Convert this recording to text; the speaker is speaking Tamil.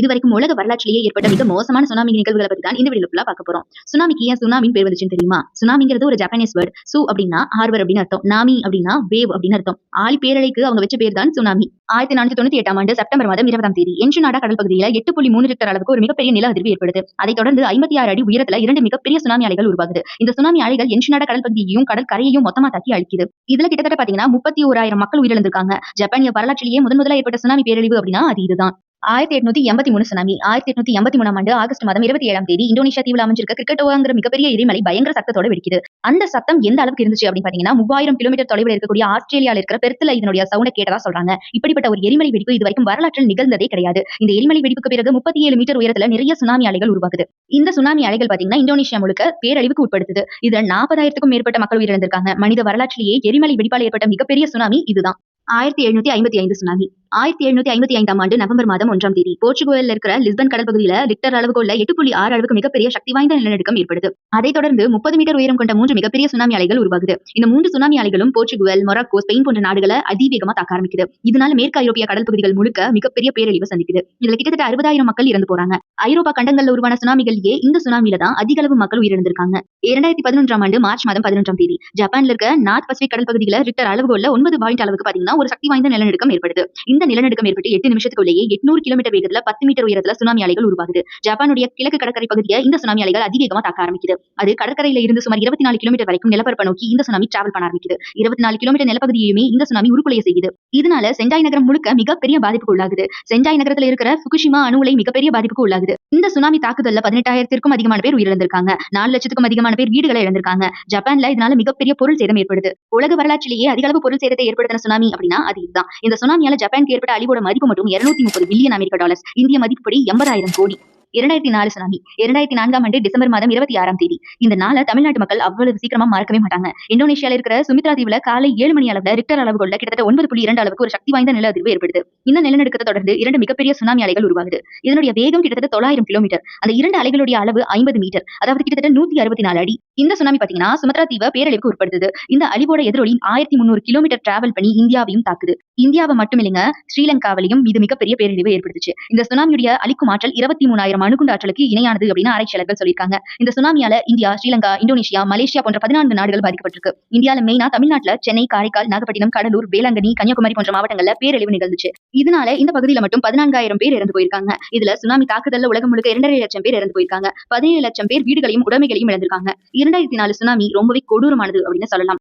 இதுவரைக்கும் உலக வரலாற்றிலேயே ஏற்பட்ட மிக மோசமான சுனாமி நிகழ்வுகளை பத்தி தான் இந்த வீடியோ ஃபுல்லா பார்க்க போறோம். சுனாமிக்கு ஏன் சுனாமின் பேர் வந்துச்சுன்னு தெரியுமா? சுனாமிங்கிறது ஒரு ஜப்பானீஸ் வேர்ட் சு அப்படின்னா ஹார்வர் அப்படின்னு அர்த்தம். நாமி அப்படின்னா வேவ் அப்படின்னு அர்த்தம். ஆலி பேரலைக்கு அவங்க வச்ச பேர் தான் சுனாமி ஆயிரத்தி நானூத்தி தொண்ணூத்தி எட்டாம் ஆண்டு செப்டம்பர் மாதம் இருபதாம் தேதி என்று நாடா கடல் பகுதியில் எட்டு புள்ளி மூணு ரிக்டர் அளவுக்கு ஒரு மிகப்பெரிய நில அதிர்வு ஏற்படுது. அதைத் தொடர்ந்து ஐம்பத்தி ஆறு அடி உயரத்துல இரண்டு மிகப்பெரிய சுனாமி அலைகள் உருவாகுது. இந்த சுனாமி அலைகள் நாடா கடல் பகுதியையும் கடல் கரையையும் மொத்தமா தாக்கி அழிக்குது. இதுல கிட்டத்தட்ட பாத்தீங்கன்னா முப்பத்தி ஓராயிரம் மக்கள் உயிரிழந்திருக்காங்க. ஜப்பானிய வரலாற்றிலேயே முதன் முதலா ஏற்பட்ட சுனாமி பேரழிவு அப்படின்னா அது இதுதான். ஆயிரத்தி எட்நூத்தி எண்பத்தி மூணு சுனாமி ஆயிரத்தி எட்நூத்தி எண்பத்தி மூணாம் ஆண்டு ஆகஸ்ட் மாதம் இருபத்தி ஏழாம் தேதி இந்தோனேஷியா தீவில் அமைஞ்சிருக்க கிரிக்கெட்டோங்கிற மிகப்பெரிய எரிமலை பயங்கர சத்தத்தோட வெடிக்குது. அந்த சத்தம் எந்த அளவுக்கு இருந்துச்சு அப்படின்னு பாத்தீங்கன்னா மூவாயிரம் கிலோமீட்டர் தொலைவில் இருக்கக்கூடிய ஆஸ்திரேலியாவில் இருக்கிற பெருத்துல இதனுடைய சவுண்ட கேட்டதா சொல்றாங்க. இப்படிப்பட்ட ஒரு எரிமலை வெடிப்பு இது வரைக்கும் வரலாற்றில் நிகழ்ந்ததே கிடையாது. இந்த எரிமலை வெடிப்புக்கு பிறகு முப்பத்தி ஏழு மீட்டர் உயரத்துல நிறைய சுனாமி அலைகள் உருவாகுது. இந்த சுனாமி அலைகள் பாத்தீங்கன்னா இந்தோனேஷியா முழுக்க பேரழிவுக்கு உட்படுத்துது. இதுல நாற்பதாயிரத்துக்கும் மேற்பட்ட மக்கள் உயிரிழந்திருக்காங்க. மனித வரலாற்றிலேயே எரிமலை வெடிப்பால் ஏற்பட்ட மிகப்பெரிய சுனாமி இதுதான். ஆயிரத்தி எழுநூத்தி ஐம்பத்தி ஐந்து சுனாமி ஆயிரத்தி எழுநூத்தி ஐம்பத்தி ஐந்தாம் ஆண்டு நவம்பர் மாதம் ஒன்றாம் தேதி போர்ச்சுகல்ல இருக்கிற லிஸ்பன் கடல் பகுதியில லிக்டர் எட்டு புள்ளி ஆறு அளவுக்கு மிகப்பெரிய சக்தி வாய்ந்த நிலநடுக்கம் ஏற்படுது. அதைத் தொடர்ந்து முப்பது மீட்டர் உயரம் கொண்ட மூன்று மிகப்பெரிய சுனாமி அலைகள் உருவாகுது. இந்த மூன்று சுனாமி அலைகளும் போர்ச்சுகல் மொராக்கோ ஸ்பெயின் போன்ற நாடுகளை அதிவேகமா தாக்க ஆரம்பிக்குது. இதனால மேற்கு ஐரோப்பிய கடல் பகுதிகள் முழுக்க மிகப்பெரிய பேரழிவு சந்திக்குது. இதுல கிட்டத்தட்ட அறுபதாயிரம் மக்கள் இறந்து போறாங்க. ஐரோப்பா கண்டங்கள்ல உருவான சுனாமிகள்லயே இந்த சுனாமியில தான் அதிக அளவு மக்கள் உயிரிழந்திருக்காங்க. இரண்டாயிரத்தி பதினொன்றாம் ஆண்டு மார்ச் மாதம் பதினொன்றாம் தேதி ஜப்பான்ல இருக்க நார்த் பசிபிக் கடல் பகுதியில ரிக்டர் அளவுகோல்ல ஒன்பது பாயிண்ட் அளவுக்கு பாத்தீங்கன்னா ஒரு சக்தி வாய்ந்த நிலநடுக்கம் ஏற்படுது. இந்த நிலநடுக்கம் ஏற்பட்டு எட்டு நிமிஷத்துக்குள்ளேயே எட்நூறு கிலோமீட்டர் வேகத்துல பத்து மீட்டர் உயரத்துல சுனாமி அலைகள் உருவாகுது. ஜப்பானுடைய கிழக்கு கடற்கரை பகுதியை இந்த சுனாமி அலைகள் அதிவேகமா தாக்க ஆரம்பிக்குது. அது கடற்கரையில இருந்து சுமார் இருபத்தி நாலு கிலோமீட்டர் வரைக்கும் நிலப்பரப்பை நோக்கி இந்த சுனாமி டிராவல் பண்ண ஆரம்பிக்குது. இருபத்தி நாலு கிலோமீட்டர் நிலப்பகுதியுமே இந்த சுனாமி உருக்குலைய செய்யுது. இதனால செஞ்சாய் நகரம் முழுக்க மிகப்பெரிய பாதிப்புக்கு உள்ளாகுது. செஞ்சாய் நகரத்துல இருக்கிற புகுஷிமா அணுலை மிகப்பெரிய பாதிப்புக்கு உள்ளாகுது. இந்த சுனாமி தாக்குதல்ல பதினெட்டாயிரத்திற்கும் அதிகமான பேர் உயிரிழந்திருக்காங்க. நாலு லட்சத்துக்கும் அதிகமான பேர் வீடுகளை இழந்திருக்காங்க. ஜப்பான்ல இதனால மிகப்பெரிய பொருள் சேதம் ஏற்படுது. உலக வரலாற்றிலேயே அதிக அளவு பொருள் சேதத்தை ஏற்படுத்தின சுனாமி அப்படின்னா அது இதுதான். இந்த சுனாமியால ஜப்பான் சுனாமிக்கு ஏற்பட்ட அழிவோட மதிப்பு மட்டும் இருநூத்தி முப்பது பில்லியன் அமெரிக்க டாலர்ஸ் இந்திய மதிப்புப்படி எண்பதாயிரம் கோடி. இரண்டாயிரத்தி நாலு சுனாமி இரண்டாயிரத்தி நான்காம் ஆண்டு டிசம்பர் மாதம் இருபத்தி ஆறாம் தேதி. இந்த நாளை தமிழ்நாட்டு மக்கள் அவ்வளவு சீக்கிரமா மறக்கவே மாட்டாங்க. இந்தோனேஷியால இருக்கிற சுமித்ரா தீவுல காலை ஏழு மணி அளவுல ரிக்டர் அளவு கொண்ட கிட்டத்தட்ட ஒன்பது புள்ளி இரண்டு அளவுக்கு ஒரு சக்தி வாய்ந்த நில அதிர்வு ஏற்படுது. இந்த நிலநடுக்கத்தை தொடர்ந்து இரண்டு மிகப்பெரிய சுனாமி அலைகள் உருவாகுது. இதனுடைய வேகம் கிட்டத்தட்ட தொள்ளாயிரம் கிலோமீட்டர் அந்த இரண்டு அலைகளுடைய அளவு ஐம்பது மீட்டர் அதாவது கிட்டத்தட்ட நூத்தி அறுபத்தி நாலு அடி. இந்த சுனாமி பாத்தீங்கன்னா சுமத்ரா தீவை பேரழிவுக்கு உட்படுத்துது. இந்த அழிவோட எதிரொலி ஆயிரத்தி முன்னூறு கிலோமீட்டர் டிராவல் பண்ணி இந்தியாவையும் தாக்குது. இந்தியாவை மட்டும் இல்லைங்க ஸ்ரீலங்காவிலையும் இது மிகப்பெரிய பேரழிவு ஏற்படுத்துச்சு. இந்த சுனாமியுடைய அழிக்கும் ஆற்றல் இருபத்தி மூணாயிரம் அணுகுண்டு ஆற்றலுக்கு இணையானது அப்படின்னு ஆராய்ச்சியாளர்கள் சொல்லியிருக்காங்க. இந்த சுனாமியால இந்தியா ஸ்ரீலங்கா இந்தோனேஷியா மலேசியா போன்ற பதினான்கு நாடுகள் பாதிக்கப்பட்டிருக்கு. இந்தியால மெயினா தமிழ்நாட்டுல சென்னை காரைக்கால் நாகப்பட்டினம் கடலூர் வேளாங்கண்ணி கன்னியாகுமரி போன்ற மாவட்டங்கள்ல பேரழிவு நிகழ்ந்துச்சு. இதனால இந்த பகுதியில மட்டும் பதினான்காயிரம் பேர் இறந்து போயிருக்காங்க. இதுல சுனாமி தாக்குதல்ல உலகம் முழுக்க இரண்டரை லட்சம் பேர் இறந்து போயிருக்காங்க. பதினேழு லட்சம் பேர் வீடுகளையும் உடைமைகளையும் இழந்திருக்காங்க. இரண்டாயிரத்தி நாலு சுனாமி ரொம்பவே கொடூரமானது அப்படின்னு சொல்லலாம்.